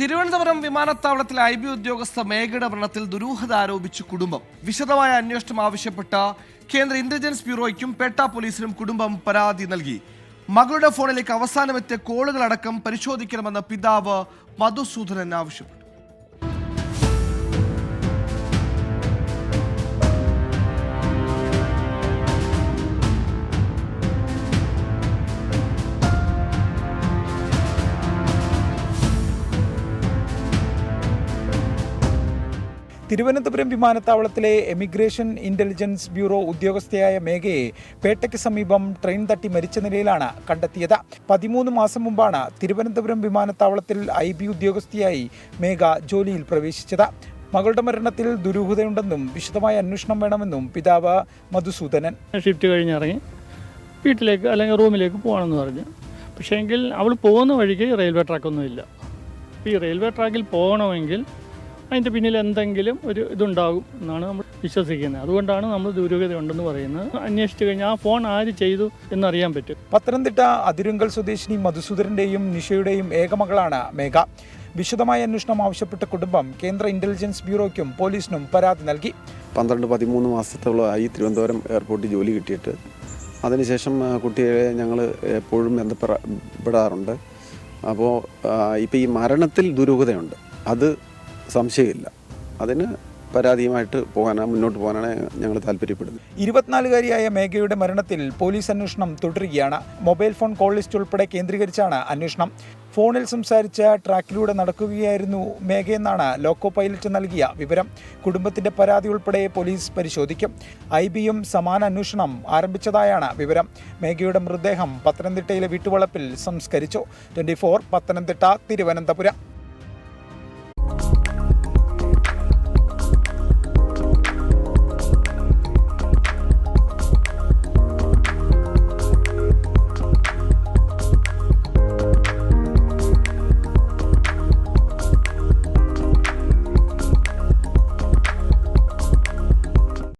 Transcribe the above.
തിരുവനന്തപുരം വിമാനത്താവളത്തിൽ I B ഉദ്യോഗസ്ഥ മേഘയുടെ മരണത്തിൽ ദുരൂഹത ആരോപിച്ച് കുടുംബം. വിശദമായ അന്വേഷണം ആവശ്യപ്പെട്ട കേന്ദ്ര ഇന്റലിജൻസ് ബ്യൂറോയ്ക്കും പേട്ട പോലീസിനും കുടുംബം പരാതി നൽകി. മകളുടെ ഫോണിലേക്ക് അവസാനമെത്തിയ കോളുകളടക്കം പരിശോധിക്കണമെന്ന് പിതാവ് മധുസൂദനൻ ആവശ്യപ്പെട്ടു. തിരുവനന്തപുരം വിമാനത്താവളത്തിലെ എമിഗ്രേഷൻ ഇന്റലിജൻസ് ബ്യൂറോ ഉദ്യോഗസ്ഥയായ മേഘയെ പേട്ടയ്ക്ക് സമീപം ട്രെയിൻ തട്ടി മരിച്ച നിലയിലാണ് കണ്ടെത്തിയത്. പതിമൂന്ന് മാസം മുമ്പാണ് തിരുവനന്തപുരം വിമാനത്താവളത്തിൽ ഐ ബി ഉദ്യോഗസ്ഥയായി മേഘ ജോലിയിൽ പ്രവേശിച്ചത്. മകളുടെ മരണത്തിൽ ദുരൂഹതയുണ്ടെന്നും വിശദമായ അന്വേഷണം വേണമെന്നും പിതാവ് മധുസൂദനൻ. ഷിഫ്റ്റ് കഴിഞ്ഞിറങ്ങി. വീട്ടിലേക്ക് അല്ലെങ്കിൽ റൂമിലേക്ക് പോകണമെന്ന് പറഞ്ഞു. പക്ഷേ എങ്കിൽ അവൾ പോകുന്ന വഴിക്ക് റെയിൽവേ ട്രാക്കൊന്നുമില്ല ഈ റെയിൽവേ ട്രാക്കിൽ പോകണമെങ്കിൽ അതിന്റെ പിന്നിൽ എന്തെങ്കിലും ഒരു ഇതുണ്ടാകും എന്നാണ് നമ്മൾ വിശ്വസിക്കുന്നത്. അതുകൊണ്ടാണ് നമ്മൾ ദുരൂഹത ഉണ്ടെന്ന് പറയുന്നത്. അന്വേഷിച്ചു കഴിഞ്ഞാൽ ആ ഫോൺ ആര് ചെയ്തു എന്നറിയാൻ പറ്റും. പത്തനംതിട്ട അതിരുങ്കൽ സ്വദേശിനി മധുസൂദരന്റെയും നിഷയുടെയും ഏകമകളാണ് മേഘ. വിശദമായ അന്വേഷണം ആവശ്യപ്പെട്ട കുടുംബം കേന്ദ്ര ഇന്റലിജൻസ് ബ്യൂറോയ്ക്കും പോലീസിനും പരാതി നൽകി. പന്ത്രണ്ട് പതിമൂന്ന് മാസത്തോളമായി തിരുവനന്തപുരം എയർപോർട്ടിൽ ജോലി കിട്ടിയിട്ട് അതിനുശേഷം കുട്ടിയെ ഞങ്ങൾ എപ്പോഴും ബന്ധപ്പെടാറുണ്ട് അപ്പോൾ ഇപ്പോൾ ഈ മരണത്തിൽ ദുരൂഹതയുണ്ട്. അത് സംശയമില്ല. അതിന് പരാതിയുമായിട്ട് പോകാനാണ് മുന്നോട്ട് പോകാനാണ് ഞങ്ങൾ താല്പര്യപ്പെടുന്നത്. ഇരുപത്തിനാലുകാരിയായ മേഘയുടെ മരണത്തിൽ പോലീസ് അന്വേഷണം തുടരുകയാണ്. മൊബൈൽ ഫോൺ കോൾ ലിസ്റ്റ് ഉൾപ്പെടെ കേന്ദ്രീകരിച്ചാണ് അന്വേഷണം. ഫോണിൽ സംസാരിച്ച ട്രാക്കിലൂടെ നടക്കുകയായിരുന്നു മേഘയെന്നാണ് ലോക്കോ പൈലറ്റ് നൽകിയ വിവരം. കുടുംബത്തിന്റെ പരാതി ഉൾപ്പെടെ പോലീസ് പരിശോധിക്കും. ഐ ബിയും സമാന അന്വേഷണം ആരംഭിച്ചതായാണ് വിവരം. മേഘയുടെ മൃതദേഹം പത്തനംതിട്ടയിലെ വീട്ടുവളപ്പിൽ സംസ്കരിച്ചു. ട്വന്റി പത്തനംതിട്ട തിരുവനന്തപുരം.